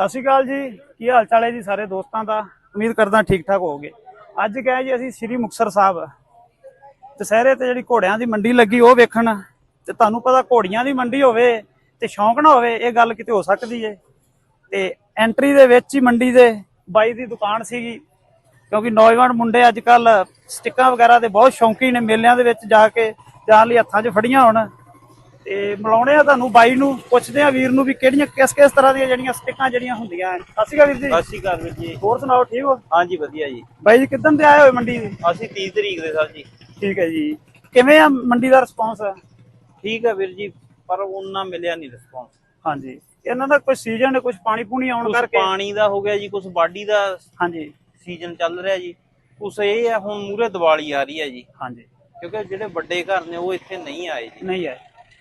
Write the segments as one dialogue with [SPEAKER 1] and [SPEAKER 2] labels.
[SPEAKER 1] ਸਤਿ ਸ਼੍ਰੀ ਅਕਾਲ ਜੀ। ਕੀ ਹਾਲ ਚਾਲ ਹੈ ਜੀ ਸਾਰੇ ਦੋਸਤਾਂ ਦਾ? ਉਮੀਦ ਕਰਦਾ ਠੀਕ ਠਾਕ ਹੋਵੋਗੇ। ਅੱਜ ਗਏ ਜੀ ਅਸੀਂ ਸ੍ਰੀ ਮੁਕਤਸਰ ਸਾਹਿਬ। ਦੁਸਹਿਰੇ ਤੇ ਜਿਹੜੀ ਘੋੜਿਆਂ ਦੀ ਮੰਡੀ ਲੱਗੀ, ਉਹ ਵੇਖਣ। ਤੇ ਤੁਹਾਨੂੰ ਪਤਾ ਘੋੜੀਆਂ ਦੀ ਮੰਡੀ ਹੋਵੇ ਤੇ ਸ਼ੌਂਕ ਨਾ ਹੋਵੇ, ਇਹ ਗੱਲ ਕਿਤੇ ਹੋ ਸਕਦੀ ਏ। ਤੇ ਐਂਟਰੀ ਦੇ ਵਿੱਚ ਹੀ ਮੰਡੀ ਦੇ ਬਾਈ ਦੀ ਦੁਕਾਨ ਸੀਗੀ। ਕਿਉਂਕਿ ਨੌਜਵਾਨ ਮੁੰਡੇ ਅੱਜ ਕੱਲ ਸਟਿੱਕਾਂ ਵਗੈਰਾ ਦੇ ਬਹੁਤ ਸ਼ੌਂਕੀ ਨੇ ਮੇਲਿਆਂ ਦੇ ਵਿੱਚ ਜਾ ਕੇ, ਜਾਣ ਲਈ ਹੱਥਾਂ 'ਚ ਫੜੀਆਂ ਹੋਣ। ਤੇ ਮਿਲਾਉਣੇ ਆ ਤੁਹਾਨੂੰ ਬਾਈ ਨੂੰ ਪੁੱਛਦੇ ਆ ਵੀਰ ਨੂੰ ਵੀ ਕਿਹੜੀਆਂ ਕਿਸ ਕਿਸ ਤਰ੍ਹਾਂ ਦੀਆਂ ਜਿਹੜੀਆਂ ਸਟਿੱਕਾਂ ਜਿਹੜੀਆਂ ਹੁੰਦੀਆਂ ਹਨ। ਸਤਿ ਸ਼੍ਰੀ ਅਕਾਲ ਵੀਰ ਜੀ।
[SPEAKER 2] ਸਤਿ ਸ਼੍ਰੀ ਅਕਾਲ ਵੀਰ ਜੀ।
[SPEAKER 1] ਹੋਰ ਸੁਣਾਓ ਠੀਕ ਹੋ?
[SPEAKER 2] ਹਾਂਜੀ ਵਧੀਆ ਜੀ।
[SPEAKER 1] ਬਾਈ ਜੀ ਕਿੱਦਣ ਤੇ ਆਏ ਹੋਏ ਮੰਡੀ
[SPEAKER 2] ਅਸੀਂ 30 ਤਰੀਕ ਦੇ ਸਰ ਜੀ।
[SPEAKER 1] ਠੀਕ ਹੈ ਜੀ। ਕਿਵੇਂ ਆ ਮੰਡੀ ਦਾ ਰਿਸਪੌਂਸ
[SPEAKER 2] ਠੀਕ ਹੈ ਵੀਰ ਜੀ ਪਰ ਉਹਨਾਂ ਮਿਲਿਆ ਨਹੀਂ ਰਿਸਪੌਂਸ
[SPEAKER 1] ਹਾਂਜੀ। ਇਹਨਾਂ ਦਾ ਕੋਈ ਸੀਜ਼ਨ ਕੁਝ ਪਾਣੀ ਪੂਣੀ ਆਉਣ
[SPEAKER 2] ਕੁਝ
[SPEAKER 1] ਕਰਕੇ?
[SPEAKER 2] ਪਾਣੀ ਦਾ ਹੋ ਗਿਆ ਜੀ ਕੁਝ ਬਾਡੀ ਦਾ
[SPEAKER 1] ਹਾਂਜੀ।
[SPEAKER 2] ਸੀਜ਼ਨ ਚੱਲ ਰਿਹਾ ਜੀ। ਕੁਛ ਇਹ ਹੈ ਹੁਣ ਮੂਰੇ ਦੀਵਾਲੀ ਆ ਰਹੀ ਹੈ ਜੀ।
[SPEAKER 1] ਹਾਂਜੀ।
[SPEAKER 2] ਕਿਉਂਕਿ ਜਿਹੜੇ ਵੱਡੇ ਘਰ ਨੇ ਉਹ ਇੱਥੇ ਨਹੀਂ ਆਏ ਜੀ।
[SPEAKER 1] ਨਹੀਂ ਹੈ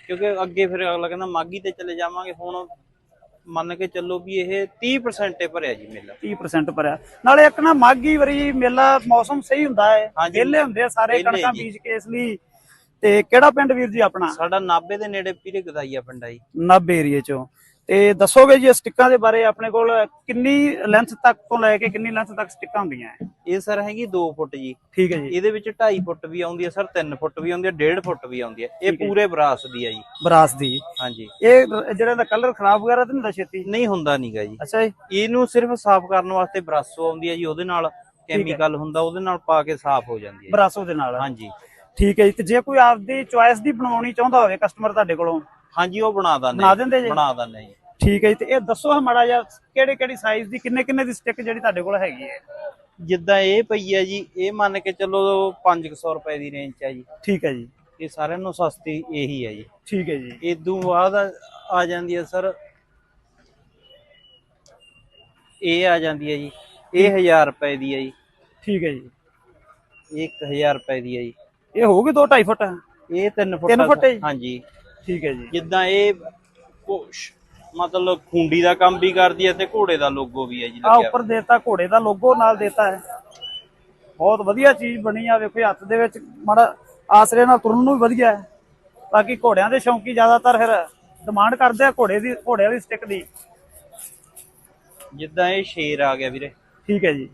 [SPEAKER 2] ਕਿਉਂਕਿ ਅੱਗੇ ਫਿਰ ਅਗਲਾ ਕਹਿੰਦਾ ਮਾਗੀ ਤੇ ਚਲੇ ਜਾਵਾਂਗੇ ਹੁਣ ਮੰਨ ਕੇ ਚੱਲੋ ਵੀ ਇਹ 30% ਤੇ ਭਰਿਆ ਜੀ ਮੇਲਾ।
[SPEAKER 1] 30% ਭਰਿਆ। ਨਾਲੇ ਇੱਕ ਨਾ ਮਾਗੀ ਵਰੀ ਮੇਲਾ ਮੌਸਮ ਸਹੀ ਹੁੰਦਾ ਹੈ। ਵਿਹਲੇ ਹੁੰਦੇ ਆ ਸਾਰੇ
[SPEAKER 2] ਵਿਹਲੇ
[SPEAKER 1] ਕਣਕਾਂ
[SPEAKER 2] ਜੀ।
[SPEAKER 1] ਬੀਜ ਕੇ ਇਸ ਲਈ। ਤੇ ਕਿਹੜਾ ਪਿੰਡ ਵੀਰ ਜੀ ਆਪਣਾ?
[SPEAKER 2] ਸਾਡਾ ਨਾਬੇ ਦੇ ਨੇੜੇ ਪੀਰੇ ਗਦਾਈਆ ਪਿੰਡ ਆ ਜੀ।
[SPEAKER 1] ਨੱਬ ਏਰੀਏ ਚੋਂ। ਤੇ ਦੱਸੋਗੇ ਜੀ ਇਹ ਸਟਿੱਕਾਂ ਦੇ ਬਾਰੇ ਆਪਣੇ ਕੋਲ ਕਿੰਨੀ ਲੈਂਥ ਤੱਕ ਤੋਂ ਲੈ ਕੇ ਕਿੰਨੀ ਲੈਂਥ ਤੱਕ ਸਟਿੱਕਾਂ ਹੁੰਦੀਆਂ ਹੈ
[SPEAKER 2] ਇਹ ਸਰ ਹੈਗੀ 2 ਫੁੱਟ ਜੀ।
[SPEAKER 1] ਠੀਕ ਹੈ ਜੀ।
[SPEAKER 2] ਇਹਦੇ ਵਿੱਚ 2.5 ਫੁੱਟ ਵੀ ਆਉਂਦੀ ਹੈ ਸਰ 3 ਫੁੱਟ ਵੀ ਆਉਂਦੀ ਹੈ 1.5 ਫੁੱਟ ਵੀ ਆਉਂਦੀ ਹੈ। ਇਹ ਪੂਰੇ ਬਰਾਸ ਦੀ ਹੈ ਜੀ।
[SPEAKER 1] ਬਰਾਸ ਦੀ।
[SPEAKER 2] ਹਾਂਜੀ।
[SPEAKER 1] ਇਹ ਜਿਹੜਾ ਦਾ ਕਲਰ ਖਰਾਬ ਵਗੈਰਾ ਤਾਂ ਨਹੀਂ ਹੁੰਦਾ ਛੇਤੀ?
[SPEAKER 2] ਨਹੀਂ ਹੁੰਦਾ ਨਹੀਂਗਾ ਜੀ।
[SPEAKER 1] ਅੱਛਾ ਜੀ।
[SPEAKER 2] ਇਹਨੂੰ ਸਿਰਫ ਸਾਫ਼ ਕਰਨ ਵਾਸਤੇ ਬਰਾਸੋ ਆਉਂਦੀ ਹੈ ਜੀ ਉਹਦੇ ਨਾਲ ਕੈਮੀਕਲ ਹੁੰਦਾ ਉਹਦੇ ਨਾਲ ਪਾ ਕੇ ਸਾਫ਼ ਹੋ ਜਾਂਦੀ ਹੈ।
[SPEAKER 1] ਬਰਾਸੋ ਦੇ ਨਾਲ।
[SPEAKER 2] ਹਾਂਜੀ।
[SPEAKER 1] ਠੀਕ ਹੈ ਜੀ ਤੇ ਜੇ ਕੋਈ ਆਪਦੀ ਚੁਆਇਸ ਦੀ ਬਣਾਉਣੀ ਚਾਹੁੰਦਾ ਹੋਵੇ ਕਸਟਮਰ ਤੁਹਾਡੇ ਕੋਲੋਂ?
[SPEAKER 2] ਹਾਂਜੀ ਉਹ ਬਣਾ ਦਿੰਦੇ
[SPEAKER 1] ਬਣਾ ਦਿੰਦੇ ਜੀ?
[SPEAKER 2] ਬਣਾ ਦਿੰਦੇ ਜੀ।
[SPEAKER 1] ਠੀਕ ਹੈ ਜੀ ਤੇ ਇਹ ਦੱਸੋ ਮਾੜਾ ਜਿਹਾ ਕਿਹੜੇ ਕਿਹੜੀ ਸਾਈਜ਼ ਦੀ ਕਿੰਨੇ ਕਿੰਨੇ ਦੀ ਸਟਿੱਕ ਜਿਹੜੀ ਤੁਹਾਡੇ ਕੋਲ ਹੈਗੀ ਹੈ?
[SPEAKER 2] ਜਿੱਦਾਂ ਇਹ ਪਈ ਹੈ ਜੀ ਇਹ ਮੰਨ ਕੇ ਚੱਲੋ 500 ਰੁਪਏ ਦੀ ਰੇਂਜ 'ਚ ਹੈ ਜੀ।
[SPEAKER 1] ਠੀਕ ਹੈ ਜੀ।
[SPEAKER 2] ਇਹ ਸਾਰਿਆਂ ਨੂੰ ਸਸਤੀ ਇਹੀ ਹੈ ਜੀ।
[SPEAKER 1] ਠੀਕ ਹੈ ਜੀ।
[SPEAKER 2] ਇਦੋਂ ਬਾਅਦ ਆ- ਜਾਂਦੀ ਹੈ ਸਰ ਇਹ ਆ ਜਾਂਦੀ ਹੈ ਜੀ ਇਹ 1000 ਰੁਪਏ ਦੀ ਹੈ ਜੀ।
[SPEAKER 1] ਠੀਕ ਹੈ ਜੀ।
[SPEAKER 2] ਇਹ 1000 ਰੁਪਏ ਦੀ ਹੈ ਜੀ।
[SPEAKER 1] ਇਹ ਹੋਊਗੀ 2 2.5 ਫੁੱਟ?
[SPEAKER 2] ਇਹ 3 ਫੁੱਟ
[SPEAKER 1] ਤਿੰਨ ਫੁੱਟ ਹੈ ਜੀ?
[SPEAKER 2] ਹਾਂਜੀ।
[SPEAKER 1] ਠੀਕ ਹੈ ਜੀ।
[SPEAKER 2] ਜਿੱਦਾਂ ਇਹ ਮਤਲਬ ਖੁੰਡੀ ਦਾ ਕੰਮ ਵੀ ਕਰਦੀ ਹੈ ਤੇ ਘੋੜੇ ਦਾ ਲੋਗੋ ਵੀ ਹੈ ਜੀ
[SPEAKER 1] ਆ
[SPEAKER 2] ਲੱਗਿਆ
[SPEAKER 1] ਉੱਪਰ ਦੇਤਾ ਘੋੜੇ ਦਾ ਲੋਗੋ ਨਾਲ ਦੇਤਾ ਹੈ। ਬਹੁਤ ਵਧੀਆ ਚੀਜ਼ ਬਣੀ ਆ ਵੇਖੋ ਇਹ ਹੱਥ ਦੇ ਵਿੱਚ ਮਾੜਾ ਆਸਰੇ ਨਾਲ ਤੁਰਨ ਨੂੰ ਵੀ ਵਧੀਆ ਹੈ। ਬਾਕੀ ਘੋੜਿਆਂ ਦੇ ਸ਼ੌਂਕੀ ਜ਼ਿਆਦਾਤਰ ਫਿਰ ਡਿਮਾਂਡ ਕਰਦੇ ਆ ਘੋੜੇ ਦੀ ਘੋੜੇ ਵਾਲੀ ਸਟਿੱਕ ਦੀ।
[SPEAKER 2] ਜਿੱਦਾਂ ਇਹ ਸ਼ੇਰ ਆ ਗਿਆ ਵੀਰੇ।
[SPEAKER 1] ਠੀਕ ਹੈ ਜੀ।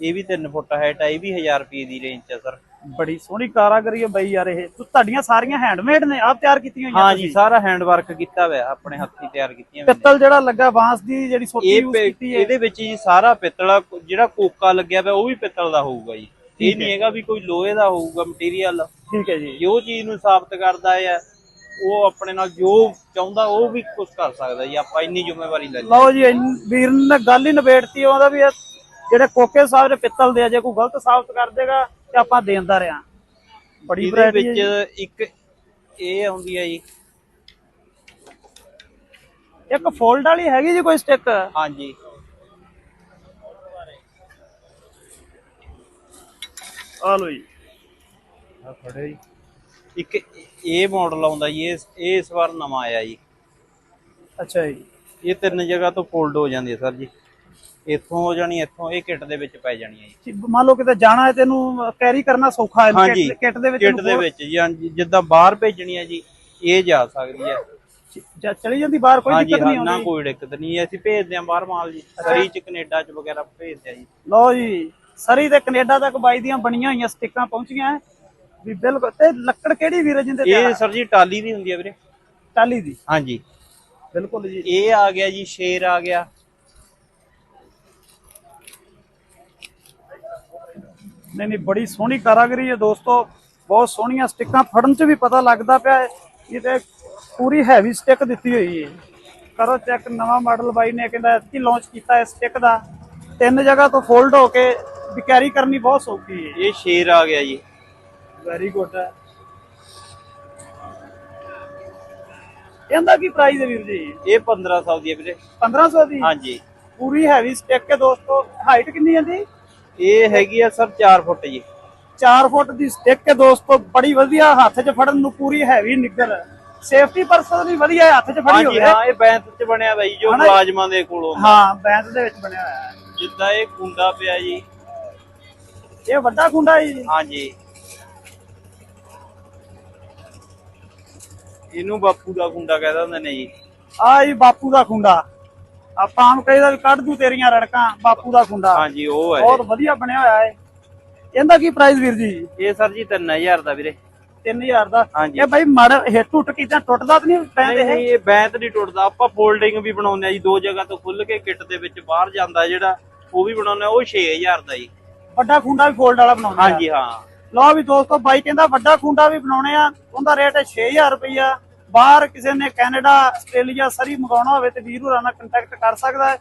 [SPEAKER 2] ਇਹ ਵੀ 3 ਫੁੱਟ ਹਾਈਟ ਆ ਇਹ ਵੀ 1000 ਰੁਪਏ ਦੀ ਰੇਂਜ 'ਚ ਹੈ ਸਰ।
[SPEAKER 1] ਬੜੀ ਸੋਹਣੀ ਕਾਰਾਗਰੀ ਹੈ ਬਈ ਯਾਰ ਇਹ। ਤੂੰ ਤੁਹਾਡੀਆਂ ਸਾਰੀਆਂ ਹੈਂਡਮੇਡ ਨੇ ਆਪ ਤਿਆਰ ਕੀਤੀਆਂ ਹੋਈਆਂ
[SPEAKER 2] ਹਾਂ ਜੀ ਸਾਰਾ ਹੈਂਡ ਵਰਕ ਕੀਤਾ ਹੋਇਆ ਆਪਣੇ ਹੱਥੀਂ ਤਿਆਰ ਕੀਤੀਆਂ।
[SPEAKER 1] ਪਿੱਤਲ ਜਿਹੜਾ ਲੱਗਾ ਬਾਂਸ ਦੀ ਜਿਹੜੀ ਸੋਟੀ ਯੂਜ਼ ਕੀਤੀ ਹੈ।
[SPEAKER 2] ਇਹਦੇ ਵਿੱਚ ਜੀ ਸਾਰਾ ਪਿੱਤਲ ਜਿਹੜਾ ਕੋਕਾ ਲੱਗਿਆ ਪਿਆ ਉਹ ਵੀ ਪਿੱਤਲ ਦਾ ਹੋਊਗਾ ਜੀ। ਇਹ ਨਹੀਂ ਹੈਗਾ ਵੀ ਕੋਈ ਲੋਹੇ ਦਾ ਹੋਊਗਾ ਮਟੀਰੀਅਲ
[SPEAKER 1] ਠੀਕ ਹੈ ਜੀ।
[SPEAKER 2] ਜੋ ਚੀਜ਼ ਨੂੰ ਸਾਬਤ ਕਰਦਾ ਹੈ ਉਹ ਆਪਣੇ ਨਾਲ ਜੋ ਚਾਹੁੰਦਾ ਉਹ ਵੀ ਕੁਝ ਕਰ ਸਕਦਾ ਜੀ। ਆਪਾਂ ਇੰਨੀ ਜ਼ਿੰਮੇਵਾਰੀ ਲੈ
[SPEAKER 1] ਲਓ ਜੀ ਵੀਰ ਨੇ ਗੱਲ ਹੀ ਨਿਬੇੜਤੀ ਉਹਦਾ ਵੀ ਜਿਹੜੇ ਕੋਕੇ ਸਾਹਿਬ ਦੇ ਪਿੱਤਲ ਦੇ ਆ ਜੇ ਕੋਈ ਗਲਤ ਸਾਬਤ ਕਰ ਦੇਗਾ ਤੇ ਆਪਾਂ ਦੇਂਦਾ ਰਿਆਂ। ਬੜੀ
[SPEAKER 2] ਇਹਦੇ
[SPEAKER 1] ਵੈਰਾਈਟੀ
[SPEAKER 2] ਵਿੱਚ ਇੱਕ ਇਹ ਆਉਂਦੀ ਹੈ ਜੀ।
[SPEAKER 1] ਇੱਕ ਫੋਲਡ ਵਾਲੀ ਹੈਗੀ ਜੀ ਕੋਈ ਸਟਿੱਕ
[SPEAKER 2] ਹਾਂਜੀ।
[SPEAKER 1] ਆ ਲਓ ਜੀ।
[SPEAKER 2] ਆ ਜੀ। ਇੱਕ ਇਹ ਮਾਡਲ ਆਉਂਦਾ ਜੀ ਇਹ ਇਹ ਇਸ ਵਾਰ ਨਵਾਂ ਆਇਆ ਜੀ।
[SPEAKER 1] ਅੱਛਾ ਜੀ।
[SPEAKER 2] ਇਹ ਤਿੰਨ ਜਗ੍ਹਾ ਤੋਂ ਫੋਲਡ ਹੋ ਜਾਂਦੀ ਹੈ ਸਰ ਜੀ। ਇੱਥੋਂ ਹੋ ਜਾਣੀ ਇੱਥੋਂ ਇਹ ਕਿੱਟ ਦੇ ਵਿੱਚ ਪੈ ਜਾਣੀ ਹੈ ਜੀ।
[SPEAKER 1] ਜੀ, ਮੰਨ ਲਓ ਕਿਤੇ ਜਾਣਾ ਹੈ ਤੈਨੂੰ ਕੈਰੀ ਕਰਨਾ ਸੌਖਾ ਹੈ
[SPEAKER 2] ਹਾਂਜੀ
[SPEAKER 1] ਕਿੱਟ ਦੇ ਵਿੱਚ
[SPEAKER 2] ਕਿੱਟ ਦੇ ਵਿੱਚ ਜੀ ਹਾਂਜੀ ਜਿੱਦਾਂ ਬਾਹਰ ਭੇਜਣੀ ਹੈ ਜੀ ਇਹ ਜਾ ਸਕਦੀ ਹੈ।
[SPEAKER 1] ਚ- ਚਲੀ ਜਾਂਦੀ ਬਾਹਰ ਕੋਈ ਦਿੱਕਤ ਨਹੀਂ
[SPEAKER 2] ਹਾਂ ਨਾ
[SPEAKER 1] ਆਉਂਦੀ।
[SPEAKER 2] ਕੋਈ ਦਿੱਕਤ ਨਹੀਂ ਅਸੀਂ ਭੇਜਦੇ ਹਾਂ ਬਾਹਰ ਮਾਲ ਜੀ ਸਰੀ ਚ ਕੈਨੇਡਾ ਚ ਵਗੈਰਾ ਭੇਜਦੇ ਆ ਜੀ।
[SPEAKER 1] ਲਓ ਜੀ ਸਰੀ ਤੇ ਕੈਨੇਡਾ ਤੱਕ ਬਾਈ ਦੀਆਂ ਬਣੀਆਂ ਹੋਈਆਂ ਸਟਿੱਕਾਂ ਪਹੁੰਚੀਆਂ। ਵੀ ਬਿਲਕੁਲ ਤੇ ਲੱਕੜ ਕਿਹੜੀ ਵੀਰ ਜਿੰਦੇ
[SPEAKER 2] ਇਹ ਸਰ ਜੀ ਟਾਲੀ ਦੀ ਹੁੰਦੀ ਹੈ ਵੀਰੇ।
[SPEAKER 1] ਟਾਲੀ ਦੀ?
[SPEAKER 2] ਹਾਂਜੀ।
[SPEAKER 1] ਬਿਲਕੁਲ ਜੀ।
[SPEAKER 2] ਇਹ ਆ ਗਿਆ ਜੀ ਸ਼ੇਰ ਆ ਗਿਆ।
[SPEAKER 1] ਨਹੀਂ ਨਹੀਂ ਬੜੀ ਸੋਹਣੀ ਕਾਰਾਗਰੀ ਹੈ ਦੋਸਤੋ। ਬਹੁਤ ਸੋਹਣੀਆਂ ਸਟਿੱਕਾਂ ਫੜਨ 'ਚ ਵੀ ਪਤਾ ਲੱਗਦਾ ਪਿਆ ਹੈ। ਇਹ ਤੇ ਪੂਰੀ ਹੈਵੀ ਸਟਿੱਕ ਦਿੱਤੀ ਹੋਈ ਹੈ। ਕਰੋ ਚੈੱਕ ਨਵਾਂ ਮਾਡਲ ਬਾਈ ਨੇ ਕਹਿੰਦਾ ਕੀ ਲਾਂਚ ਕੀਤਾ ਹੈ ਸਟਿੱਕ ਦਾ। ਤਿੰਨ ਜਗ੍ਹਾ ਤੋਂ ਫੋਲਡ ਹੋ ਕੇ ਵੀ ਕੈਰੀ ਕਰਨੀ ਬਹੁਤ ਸੌਖੀ ਹੈ।
[SPEAKER 2] ਇਹ ਸ਼ੇਰ ਆ ਗਿਆ ਜੀ।
[SPEAKER 1] ਵੈਰੀ ਗੁੱਡ ਹੈ। ਇਹਦਾ ਕੀ ਪ੍ਰਾਈਸ ਹੈ ਵੀਰ ਜੀ?
[SPEAKER 2] ਇਹ 1500 ਦੀ ਹੈ ਵੀਰੇ।
[SPEAKER 1] 1500 ਦੀ?
[SPEAKER 2] ਹਾਂਜੀ।
[SPEAKER 1] ਪੂਰੀ ਹੈਵੀ ਸਟਿੱਕ ਹੈ ਦੋਸਤੋ। ਹਾਈਟ ਕਿੰਨੀ ਹੈ ਦੀ
[SPEAKER 2] ਇਹ ਹੈਗੀ ਆ ਸਰ 4 ਫੁੱਟ ਜੀ।
[SPEAKER 1] 4 ਫੁੱਟ ਦੀ ਸਟਿੱਕ ਹੈ ਦੋਸਤੋ ਬੜੀ ਵਧੀਆ ਹੱਥ 'ਚ ਫੜਨ ਨੂੰ ਪੂਰੀ ਹੈਵੀ ਨਿੱਗਰ ਸੇਫਟੀ ਪਰਸਨ ਵੀ ਵਧੀਆ ਹੱਥ 'ਚ ਫੜੀ ਹੋਵੇ।
[SPEAKER 2] ਹਾਂ ਇਹ ਬੈਂਤ ਚ ਬਣਿਆ ਬਾਈ ਜੋ? ਮੁਲਾਜ਼ਮਾਂ ਦੇ ਕੋਲੋਂ।
[SPEAKER 1] ਹਾਂ ਬੈਂਤ ਦੇ ਵਿੱਚ ਬਣਿਆ ਹੋਇਆ ਹੈ।
[SPEAKER 2] ਜਿੱਦਾਂ ਇਹ ਕੁੰਡਾ ਪਿਆ ਜੀ।
[SPEAKER 1] ਇਹ ਵੱਡਾ ਕੁੰਡਾ ਹੈ ਜੀ?
[SPEAKER 2] ਹਾਂਜੀ। ਇਹਨੂੰ ਬਾਪੂ ਦਾ ਕੁੰਡਾ ਕਹਿੰਦੇ ਹੁੰਦੇ ਨੇ ਜੀ।
[SPEAKER 1] ਆ ਜੀ ਬਾਪੂ ਦਾ ਖੁੰਡਾ। ਆਪਾਂ ਆਮ ਕਹੀਦਾ ਵੀ ਕੱਢ ਦੂ ਤੇਰੀਆਂ ਰੜਕਾਂ ਬਾਪੂ ਦਾ ਖੁੰਡਾ।
[SPEAKER 2] ਹਾਂਜੀ ਉਹ ਹੈ
[SPEAKER 1] ਬਹੁਤ ਵਧੀਆ ਬਣਿਆ ਹੋਇਆ ਹੈ ਇਹਦਾ ਕੀ ਪ੍ਰਾਈਸ ਵੀਰ ਜੀ?
[SPEAKER 2] ਇਹ ਸਰ ਜੀ 3000 ਦਾ ਵੀਰੇ।
[SPEAKER 1] 3000 ਦਾ?
[SPEAKER 2] ਹਾਂਜੀ।
[SPEAKER 1] ਇਹ ਬਾਈ ਮੜ ਹਿੱਟ ਟੁੱਟ ਕੀਤਾ ਟੁੱਟਦਾ ਤਾਂ ਨਹੀਂ ਪੈਂਦੇ
[SPEAKER 2] ਨਹੀਂ ਨਹੀਂ ਇਹ ਬੈਂਤ ਨਹੀਂ ਟੁੱਟਦਾ। ਆਪਾਂ ਫੋਲਡਿੰਗ ਵੀ ਬਣਾਉਂਦੇ ਆ ਜੀ ਦੋ ਜਗ੍ਹਾ ਤੋਂ ਖੁੱਲ ਕੇ ਕਿੱਟ ਦੇ ਵਿੱਚ ਬਾਹਰ ਜਾਂਦਾ ਜਿਹੜਾ ਉਹ ਵੀ ਬਣਾਉਂਦੇ ਆ ਉਹ 6000 ਦਾ ਜੀ।
[SPEAKER 1] ਵੱਡਾ ਖੁੰਡਾ ਵੀ ਫੋਲਡ ਵਾਲਾ ਬਣਾਉਂਦੇ ਆ।
[SPEAKER 2] ਹਾਂਜੀ ਹਾਂ।
[SPEAKER 1] ਲਓ ਵੀ ਦੋਸਤੋ ਬਾਈ ਕਹਿੰਦਾ ਵੱਡਾ ਖੁੰਡਾ ਵੀ ਬਣਾਉਣੇ ਆ ਉਹਦਾ ਰੇਟ ਹੈ 6000 ਰੁਪਈਆ। ਬਾਹਰ ਕਿਸੇ ਨੇ ਕੈਨੇਡਾ ਆਸਟ੍ਰੇਲੀਆ ਸਰੀ ਮੰਗਾਉਣਾ ਹੋਵੇ ਤੇ ਵੀਰ ਹੋਰਾਂ ਨਾਲ ਕੰਟੈਕਟ ਕਰ ਸਕਦਾ ਹੈ।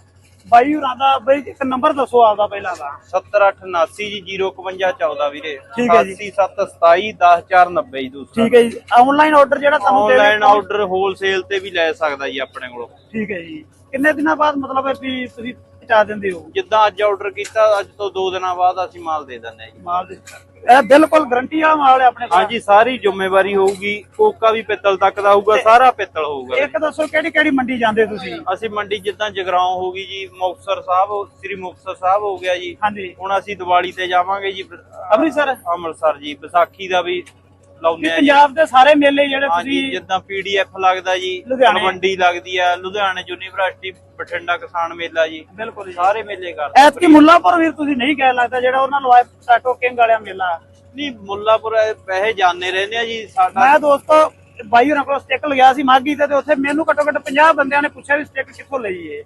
[SPEAKER 1] ਬਾਈ ਹੋਰਾਂ ਦਾ ਬਈ ਇੱਕ ਨੰਬਰ ਦੱਸੋ ਆਪਦਾ ਪਹਿਲਾਂ ਦਾ।
[SPEAKER 2] 7879 ਜੀ 05114 ਵੀਰੇ।
[SPEAKER 1] ਠੀਕ ਹੈ ਜੀ।
[SPEAKER 2] 8727 10490 ਜੀ ਦੂਸਰਾ।
[SPEAKER 1] ਠੀਕ ਹੈ ਜੀ। ਆਨਲਾਈਨ ਆਰਡਰ ਜਿਹੜਾ ਤੁਹਾਨੂੰ ਦੇ
[SPEAKER 2] ਆਨਲਾਈਨ ਆਰਡਰ ਹੋਲਸੇਲ ਤੇ ਵੀ ਲੈ ਸਕਦਾ ਜੀ ਆਪਣੇ ਕੋਲੋਂ।
[SPEAKER 1] ਠੀਕ ਹੈ ਜੀ। ਕਿੰਨੇ ਦਿਨਾਂ ਬਾਅਦ ਮਤਲਬ ਹੈ ਵੀ ਤੁਸੀਂ ਪਹੁੰਚਾ ਦਿੰਦੇ ਹੋ?
[SPEAKER 2] ਜਿੱਦਾਂ ਅੱਜ ਆਰਡਰ ਕੀਤਾ ਅੱਜ ਤੋਂ 2 ਦਿਨਾਂ ਬਾਅਦ ਅਸੀਂ ਮਾਲ ਦੇ ਦਿੰਦੇ ਹਾਂ ਜੀ।
[SPEAKER 1] ਮਾਲ ਦੇ ਇਹ ਬਿਲਕੁਲ ਗਰੰਟੀ ਵਾਲਾ ਮਾਲ ਹੈ ਆਪਣੇ ਕੋਲ?
[SPEAKER 2] ਹਾਂਜੀ ਸਾਰੀ ਜ਼ਿੰਮੇਵਾਰੀ ਹੋਊਗੀ। ਕੋਕਾ ਵੀ ਪਿੱਤਲ ਤੱਕ ਦਾ ਹੋਊਗਾ ਸਾਰਾ ਪਿੱਤਲ ਹੋਊਗਾ।
[SPEAKER 1] ਇੱਕ ਦੱਸੋ ਕਿਹੜੀ ਕਿਹੜੀ ਮੰਡੀ ਜਾਂਦੇ ਤੁਸੀਂ?
[SPEAKER 2] ਅਸੀਂ ਮੰਡੀ ਜਿੱਦਾਂ ਜਗਰਾਉਂ ਹੋ ਗਈ ਜੀ ਮੁਕਤਸਰ ਸਾਹਿਬ ਸ੍ਰੀ ਮੁਕਤਸਰ ਸਾਹਿਬ ਹੋ ਗਿਆ ਜੀ।
[SPEAKER 1] ਹਾਂਜੀ।
[SPEAKER 2] ਹੁਣ ਅਸੀਂ ਦੀਵਾਲੀ ਤੇ ਜਾਵਾਂਗੇ ਜੀ
[SPEAKER 1] ਅੰਮ੍ਰਿਤਸਰ?
[SPEAKER 2] ਅੰਮ੍ਰਿਤਸਰ ਜੀ ਵਿਸਾਖੀ ਦਾ ਵੀ ਲਾਉਂਦੇ ਆ
[SPEAKER 1] ਪੰਜਾਬ ਦੇ ਸਾਰੇ ਮੇਲੇ ਜਿਹੜੇ ਤੁਸੀਂ
[SPEAKER 2] ਜਿੱਦਾਂ ਪੀਡੀਐਫ ਲੱਗਦਾ ਜੀ। ਤਲਵੰਡੀ ਲੱਗਦੀ ਆ ਲੁਧਿਆਣੇ ਯੂਨੀਵਰਸਿਟੀ ਬਠਿੰਡਾ ਕਿਸਾਨ ਮੇਲਾ ਜੀ
[SPEAKER 1] ਬਿਲਕੁਲ
[SPEAKER 2] ਸਾਰੇ ਮੇਲੇ ਕਰਦੇ
[SPEAKER 1] ਐਤਕੀ ਮੁੱਲਾਪੁਰ ਵੀਰ ਤੁਸੀਂ ਨਹੀਂ ਕਹਿ ਲੱਗਦਾ ਜਿਹੜਾ ਉਹਨਾਂ ਨੂੰ ਆਇਆ ਟਾਟੋ ਕਿੰਗ ਵਾਲਿਆ ਮੇਲਾ।
[SPEAKER 2] ਨਹੀਂ ਮੁੱਲਾਪੁਰ ਪੈਸੇ ਜਾਣੇ ਰਹਿੰਦੇ ਆ ਜੀ ਸਾਡਾ
[SPEAKER 1] ਮੈਂ ਦੋਸਤੋ ਬਾਈ ਹੋਰਾਂ ਕੋਲ ਸਟਿੱਕ ਲਿਆ ਸੀ ਮਾਗੀ ਤੇ ਉੱਥੇ ਮੈਨੂੰ ਘੱਟੋ ਘੱਟ 50 ਬੰਦਿਆਂ ਨੇ ਪੁੱਛਿਆ ਵੀ ਸਟਿੱਕ ਕਿੱਥੋਂ ਲਈ ਏ।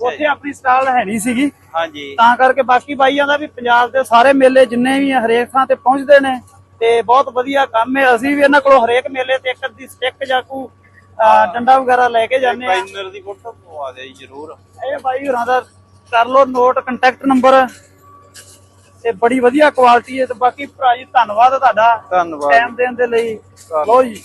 [SPEAKER 1] ਉੱਥੇ ਆਪਣੀ ਸਟਾਲ ਹੈ ਨਹੀਂ ਸੀਗੀ।
[SPEAKER 2] ਹਾਂਜੀ
[SPEAKER 1] ਤਾਂ ਕਰਕੇ ਬਾਕੀ ਬਾਈਆਂ ਦਾ ਵੀ ਪੰਜਾਬ ਦੇ ਸਾਰੇ ਮੇਲੇ ਜਿੰਨੇ ਵੀ ਹਰੇਕ ਥਾਂ ਤੇ ਪਹੁੰਚਦੇ ਨੇ। ਤੇ ਬਹੁਤ ਵਧੀਆ ਕੰਮ ਹੈ। ਅਸੀਂ ਵੀ ਇਹਨਾਂ ਕੋਲੋਂ ਹਰੇਕ ਮੇਲੇ ਤੇ ਇੱਕ ਅੱਧੀ ਸਟਿੱਕ ਜਾਂ ਕੋ ਡੰਡਾ ਵਗੈਰਾ ਲੈ ਕੇ ਜਾਂਦੇ ਆ
[SPEAKER 2] ਪੈਨਰ ਦੀ ਫੋਟੋ ਪਵਾ ਜੀ ਜ਼ਰੂਰ।
[SPEAKER 1] ਇਹ ਬਾਈ ਹੋਰਾਂ ਦਾ ਕਰ ਲਓ ਨੋਟ ਕੰਟੈਕਟ ਨੰਬਰ ਤੇ ਬੜੀ ਵਧੀਆ ਕੁਆਲਿਟੀ ਹੈ ਤੇ ਬਾਕੀ ਭਰਾ ਜੀ ਧੰਨਵਾਦ ਤੁਹਾਡਾ
[SPEAKER 2] ਧੰਨਵਾਦ।
[SPEAKER 1] ਟਾਈਮ ਦੇਣ ਦੇ ਲਈ। ਲਓ ਜੀ।